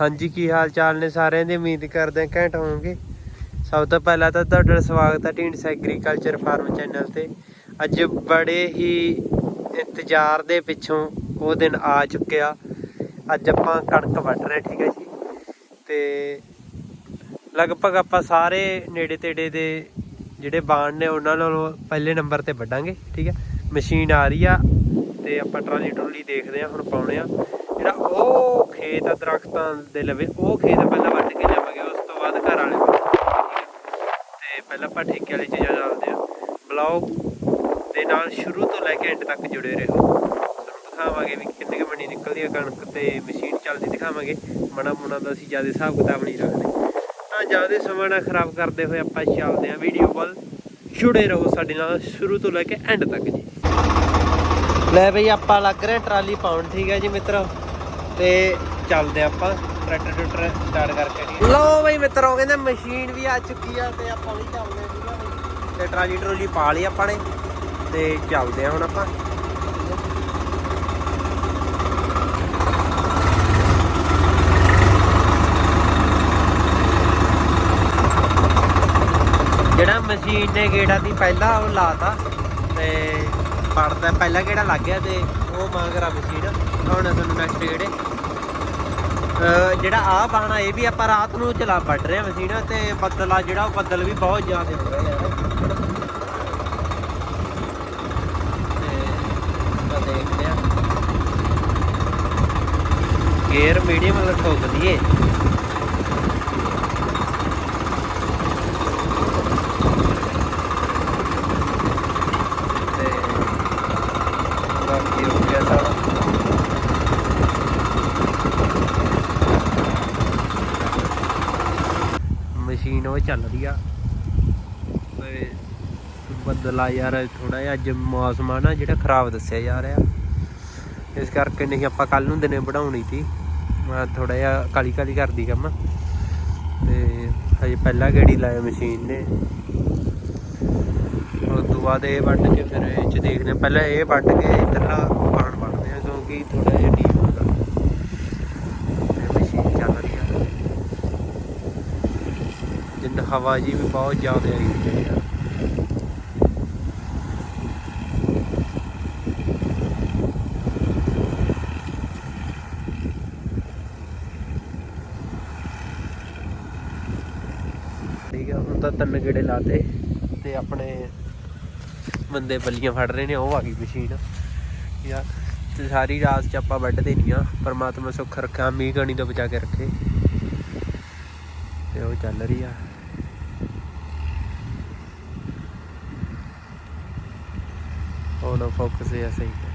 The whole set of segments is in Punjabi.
ਹਾਂਜੀ, ਕੀ ਹਾਲ ਚਾਲ ਨੇ ਸਾਰਿਆਂ ਦੀ? ਉਮੀਦ ਕਰਦੇ ਹਾਂ ਘੈਂਟ ਹੋਵੋਗੇ। ਸਭ ਤੋਂ ਪਹਿਲਾਂ ਤਾਂ ਤੁਹਾਡਾ ਸਵਾਗਤ ਹੈ ਢੀਂਡਸਾ ਐਗਰੀਕਲਚਰ ਫਾਰਮ ਚੈਨਲ ਤੇ। ਅੱਜ ਬੜੇ ਹੀ ਇੰਤਜ਼ਾਰ ਦੇ ਪਿੱਛੋਂ ਉਹ ਦਿਨ ਆ ਚੁੱਕਿਆ ਅੱਜ ਆਪਾਂ ਕਣਕ ਵੱਢ ਰਹੇ, ਠੀਕ ਹੈ ਜੀ? ਤੇ ਲਗਭਗ ਆਪਾਂ ਸਾਰੇ ਨੇੜੇ ਤੇੜੇ ਦੇ ਜਿਹੜੇ ਬਾਣ ਨੇ, ਉਹਨਾਂ ਨਾਲੋਂ ਪਹਿਲੇ ਨੰਬਰ ਤੇ ਵੱਢਾਂਗੇ, ਠੀਕ ਹੈ? ਮਸ਼ੀਨ ਆ ਰਹੀ ਆ ਤੇ ਆਪਾਂ ਟਰਾਲੀ ਟਰੋਲੀ ਦੇਖਦੇ ਆ ਹੁਣ ਪਾਉਣੇ ਆ। ਉਹ ਖੇਤ ਆ ਦਰਖਤਾਂ ਦੇ ਲਵੇ ਉਹ ਖੇਤ ਪਹਿਲਾਂ ਵੱਢ ਕੇ ਲਿਆਵਾਂਗੇ ਉਸ ਤੋਂ ਬਾਅਦ ਘਰ ਵਾਲੇ ਵੱਢਾਂਗੇ, ਤੇ ਪਹਿਲਾਂ ਆਪਾਂ ਠੇਕੇ ਵਾਲੀ ਚੀਜ਼ਾਂ ਚੱਲਦੇ ਆ ਬਲੌਗ ਦੇ ਨਾਲ ਸ਼ੁਰੂ ਤੋਂ ਲੈ ਕੇ ਐਂਡ ਤੱਕ ਜੁੜੇ ਰਹੋ। ਦਿਖਾਵਾਂਗੇ ਵੀ ਕਿੰਨੇ ਕੁ ਮਣੀ ਨਿਕਲਦੀ ਆ ਕਣਕ ਤੇ ਮਸ਼ੀਨ ਚੱਲਦੀ ਦਿਖਾਵਾਂਗੇ। ਮਣਾ ਮੁਣਾ ਦਾ ਅਸੀਂ ਜ਼ਿਆਦਾ ਹਿਸਾਬ ਕਿਤਾਬ ਨਹੀਂ ਰੱਖਦੇ। ਤਾਂ ਜ਼ਿਆਦਾ ਸਮਾਂ ਨਾ ਖਰਾਬ ਕਰਦੇ ਹੋਏ ਆਪਾਂ ਚੱਲਦੇ ਆ ਵੀਡੀਓ ਵੱਲ। ਜੁੜੇ ਰਹੋ ਸਾਡੇ ਨਾਲ ਸ਼ੁਰੂ ਤੋਂ ਲੈ ਕੇ ਐਂਡ ਤੱਕ ਜੀ। ਲੈ ਬਈ ਆਪਾਂ ਲੱਗ ਰਹੇ ਟਰਾਲੀ ਪਾਉਣ ਠੀਕ ਹੈ ਜੀ ਮਿੱਤਰੋ? ਤੇ ਚੱਲਦੇ ਆਪਾਂ ਟਰੈਕਟਰ ਟਰੈਕਟਰ ਸਟਾਰਟ ਕਰਕੇ ਲਓ ਬਈ ਮਿੱਤਰੋ, ਕਹਿੰਦੇ ਮਸ਼ੀਨ ਵੀ ਆ ਚੁੱਕੀ ਆ ਤੇ ਆਪਾਂ ਵੀ ਚੱਲਦੇ ਆ ਠੀਕ ਆ ਬਈ। ਤੇ ਟਰਾਲੀ ਟਰੋਲੀ ਪਾ ਲਈ ਆਪਾਂ ਨੇ ਤੇ ਚੱਲਦੇ ਆ ਹੁਣ ਆਪਾਂ। ਜਿਹੜਾ ਮਸ਼ੀਨ ਨੇ ਗੇੜਾ ਦੀ ਪਹਿਲਾਂ ਉਹ ਲਾਤਾ ਤੇ ਪੜਦਾ, ਪਹਿਲਾ ਗੇੜਾ ਲੱਗ ਗਿਆ ਤੇ ਉਹ ਮੰਗਰਾ ਮਸ਼ੀਨ ਹੁਣ ਤੁਹਾਨੂੰ ਨੈਕਸਟ ਗੇੜੇ ਜਿਹੜਾ ਆ ਬਾਣਾ ਇਹ ਵੀ ਆਪਾਂ ਰਾਤ ਨੂੰ ਚਲਾ ਵੱਢ ਰਹੇ ਆ ਮਸ਼ੀਨ, ਤੇ ਬੱਦਲ ਆ ਜਿਹੜਾ, ਉਹ ਬੱਦਲ ਵੀ ਬਹੁਤ ਜ਼ਿਆਦਾ ਹੋ ਰਿਹਾ ਯਾਰ ਦੇਖਦੇ ਆ ਗੇਅਰ ਮੀਡੀਅਮ ਰੱਖੋ ਠੋਕ ਦਈਏ ਤੇ ਬਾਕੀ ਹੋ ਗਿਆ ਸਾਰਾ ਮਸ਼ੀਨ ਚੱਲ ਰਹੀ ਆ। ਤੇ ਬੱਦਲਾ ਯਾਰ ਥੋੜਾ ਜਿਹਾ ਅੱਜ ਮੌਸਮ ਆ ਨਾ, ਜਿਹੜਾ ਖਰਾਬ ਦੱਸਿਆ ਜਾ ਰਿਹਾ। ਇਸ ਕਰਕੇ ਨਹੀਂ ਆਪਾਂ ਕੱਲ ਨੂੰ ਦਿਨੇ ਬਣਾਉਣੀ ਸੀ। ਮੈਂ ਥੋੜਾ ਜਿਹਾ ਕਾਲੀ ਕਾਲੀ ਕਰਦੀ ਕੰਮ। ਤੇ ਹਜੇ ਪਹਿਲਾ ਗੇੜੀ ਲਾਇਆ ਮਸ਼ੀਨ ਨੇ। ਉਸ ਤੋਂ ਬਾਅਦ ਇਹ ਵੱਢ ਕੇ ਫਿਰ ਇਹ ਚ ਦੇਖਦੇ ਹਾਂ। ਪਹਿਲਾਂ ਇਹ ਵੱਢ ਕੇ ਇਧਰਲਾ ਪਾਣ ਵੱਢਦੇ ਆ ਕਿਉਂਕਿ ਥੋੜਾ ਜਿਹਾ ਡੀਪ ਹੁੰਦਾ ਤੇ ਮਸ਼ੀਨ ਚੱਲ ਰਹੀ ਆ ਜਿੰਨ ਹਵਾ ਜੀ ਵੀ ਬਹੁਤ ਜ਼ਿਆਦਾ ਆਈ ਹੋਈ ਹੈ। ਠੀਕ ਹੈ ਹੁਣ ਤਾਂ ਤਿੰਨ ਗੇੜੇ ਲਾਤੇ ਤੇ ਆਪਣੇ ਬੰਦੇ ਬੱਲੀਆਂ ਫੜ ਰਹੇ ਨੇ, ਉਹ ਆ ਗਈ ਮਸ਼ੀਨ। ਯਾਰ ਤੇ ਸਾਰੀ ਰਾਤ ਚ ਆਪਾਂ ਵੱਢਦੇ ਨਹੀਂ ਆ, ਪਰਮਾਤਮਾ ਸੁੱਖ ਰੱਖਿਆ ਮੀਂਹ ਕਣੀ ਤੋਂ ਬਚਾ ਕੇ ਰੱਖੇ। ਤੇ ਉਹ ਚੱਲ ਰਹੀ ਆ। ਹੁਣ ਫੋਕਸ ਹੈ ਸਹੀ ਪੈਰ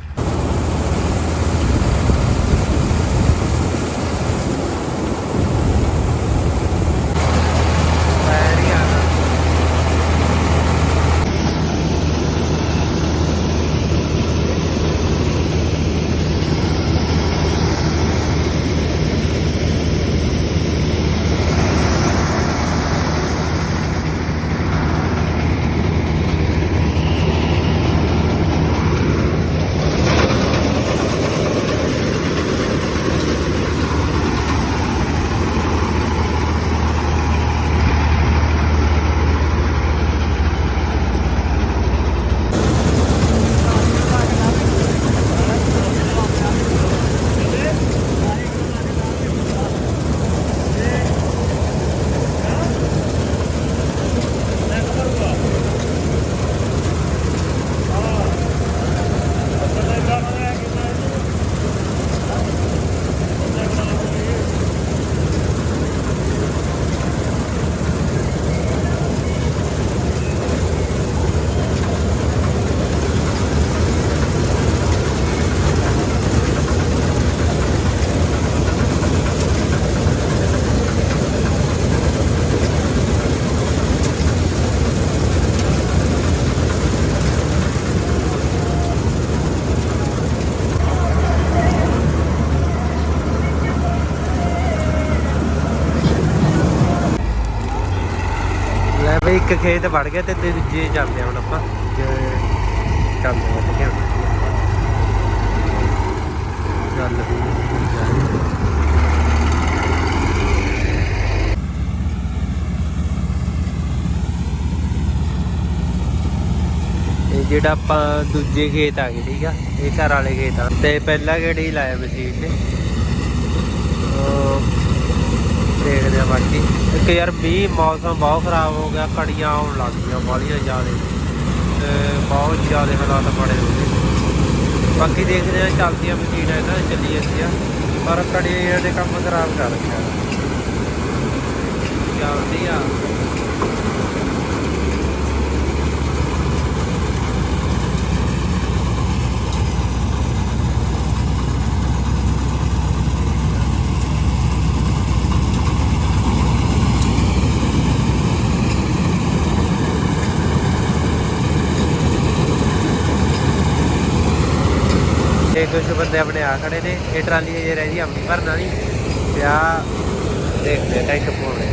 ਇੱਕ ਖੇਤ ਵੜ ਗਿਆ ਤੇ ਦੂਜੇ ਜਾਂਦੇ ਹੁਣ ਆਪਾਂ। ਜਾਂਦੇ ਹਾਂ। ਠੀਕ ਇਹ ਜਿਹੜਾ ਆਪਾਂ ਦੂਜੇ ਖੇਤ ਆ ਗਏ ਠੀਕ ਆ? ਇਹ ਘਰ ਵਾਲੇ ਖੇਤ ਆ। ਤੇ ਪਹਿਲਾ ਗੇੜੀ ਲਾਇਆ ਮਸ਼ੀਨ ਨੇ ਦੇਖਦੇ ਆ ਬਾਕੀ। ਇੱਕ ਯਾਰ ਮੀਂਹ ਮੌਸਮ ਬਹੁਤ ਖਰਾਬ ਹੋ ਗਿਆ, ਕੜੀਆਂ ਆਉਣ ਲੱਗ ਗਈਆਂ ਬਾਲੀਆਂ ਜ਼ਿਆਦੇ। ਤੇ ਬਹੁਤ ਜ਼ਿਆਦੇ ਹਾਲਾਤ ਬੜੇ ਹੋ ਗਏ ਬਾਕੀ ਦੇਖਦੇ ਆ, ਚੱਲਦੀਆਂ ਮਸ਼ੀਨਾਂ ਇਹਨਾਂ ਚੱਲੀ ਜਾਂਦੀਆਂ। ਪਰ ਕੜੀਆਂ ਦੇ ਕੰਮ ਖਰਾਬ ਕਰ ਰੱਖਿਆ। ਚੱਲਦੀ ਆ। ਤੇ ਕੁਝ ਬੰਦੇ ਆਪਣੇ ਆ ਖੜੇ ਨੇ, ਇਹ ਟਰਾਲੀ ਜੇ ਰਹਿੰਦੀ ਆਪਣੀ ਭਰਨ ਵਾਲੀ। ਤੇ ਆ ਦੇਖਦੇ ਆ, ਟੈਂਕ ਪਾਉਣੇ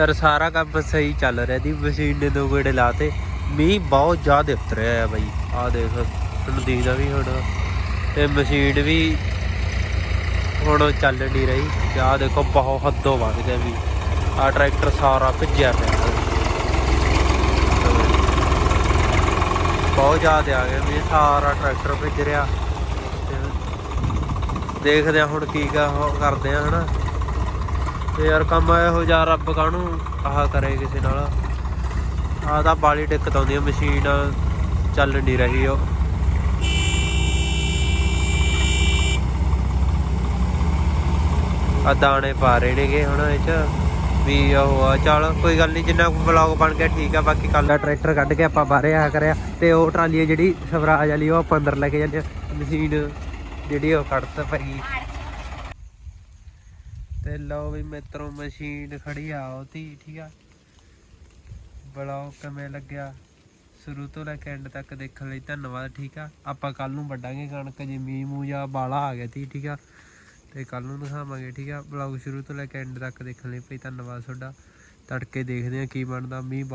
ਯਾਰ ਸਾਰਾ ਕੰਮ ਸਹੀ ਚੱਲ ਰਿਹਾ ਦੀ ਮਸ਼ੀਨ ਨੇ ਦੋ ਗੇੜੇ ਲਾਤੇ। ਮੀਂਹ ਬਹੁਤ ਜ਼ਿਆਦਾ ਉਤਰਿਆ ਆ ਬਾਈ। ਆ ਦੇਖ ਤੁਹਾਨੂੰ ਦਿਖਦਾ ਵੀ ਹੁਣ। ਤੇ ਮਸ਼ੀਨ ਵੀ ਹੁਣ ਚੱਲ ਨਹੀਂ ਰਹੀ। ਤੇ ਆਹ ਦੇਖੋ, ਬਹੁਤ ਹੱਦੋਂ ਵੱਧ ਗਿਆ ਵੀ। ਆ ਟਰੈਕਟਰ ਸਾਰਾ ਭਿੱਜਿਆ ਪਿਆ। ਬਹੁਤ ਜ਼ਿਆਦਾ ਆ ਗਿਆ ਵੀ, ਸਾਰਾ ਟਰੈਕਟਰ ਭਿੱਜ ਰਿਹਾ। ਦੇਖਦੇ ਆ ਹੁਣ ਕੀ ਕਾ ਉਹ ਕਰਦੇ ਆ, ਹਨਾ। ਤੇ ਯਾਰ ਕੰਮ ਇਹੋ ਜਿਹਾ ਰੱਬ ਕਾਹਨੂੰ ਆਹ ਕਰੇ ਕਿਸੇ ਨਾਲ? ਆਹ ਤਾਂ ਬਾਲੀ ਦਿੱਕਤ ਆਉਂਦੀ ਆ ਮਸ਼ੀਨ ਚੱਲ ਨਹੀਂ ਰਹੀ ਉਹ। ਆ ਦਾਣੇ ਪਾ ਰਹੇ ਨੇਗੇ ਹੁਣ ਇਹ ਚ। ਵੀ ਉਹ ਆ, ਚੱਲ ਕੋਈ ਗੱਲ ਨਹੀਂ ਜਿੰਨਾ ਬਲੌਗ ਬਣ ਗਿਆ ਠੀਕ ਆ, ਬਾਕੀ ਕੱਲ ਦਾ ਟਰੈਕਟਰ ਕੱਢ ਕੇ ਆਪਾਂ ਬਾਹਰੇ ਆ ਕਰਿਆ। ਤੇ ਉਹ ਟਰਾਲੀ ਆ ਜਿਹੜੀ ਸਵਰਾਜ ਵਾਲੀ, ਉਹ ਆਪਾਂ ਅੰਦਰ ਲੈ ਕੇ ਜਾਂਦੇ ਆ। ਮਸ਼ੀਨ ਜਿਹੜੀ ਉਹ ਕੱਢਤ ਪਈ ਤੇ ਲਓ ਵੀ ਮਿੱਤਰੋ, ਮਸ਼ੀਨ ਖੜੀ ਆਓ ਉਹਦੀ, ਠੀਕ ਆ। ਬਲੌਗ ਕਿਵੇਂ ਲੱਗਿਆ? ਸ਼ੁਰੂ ਤੋਂ ਲੈ ਕੇ ਐਂਡ ਤੱਕ ਦੇਖਣ ਲਈ ਧੰਨਵਾਦ, ਠੀਕ ਆ। ਆਪਾਂ ਕੱਲ ਨੂੰ ਵੱਡਾਂਗੇ ਕਣਕ, ਜੇ ਮੀਂਹ ਮੂੰਹ ਜਾਂ ਬਾਲਾ ਆ ਗਿਆ ਤੀ ਠੀਕ ਆ। ਤੇ ਕੱਲ ਨੂੰ ਦਿਖਾਵਾਂਗੇ, ਠੀਕ ਆ। ਬਲੌਗ ਸ਼ੁਰੂ ਤੋਂ ਲੈ ਕੇ ਐਂਡ ਤੱਕ ਦੇਖਣ ਲਈ ਭਈ ਧੰਨਵਾਦ ਤੁਹਾਡਾ। ਤੜਕੇ ਦੇਖਦੇ ਆ ਕੀ ਬਣਦਾ, ਮੀਂਹ ਬਹੁਤ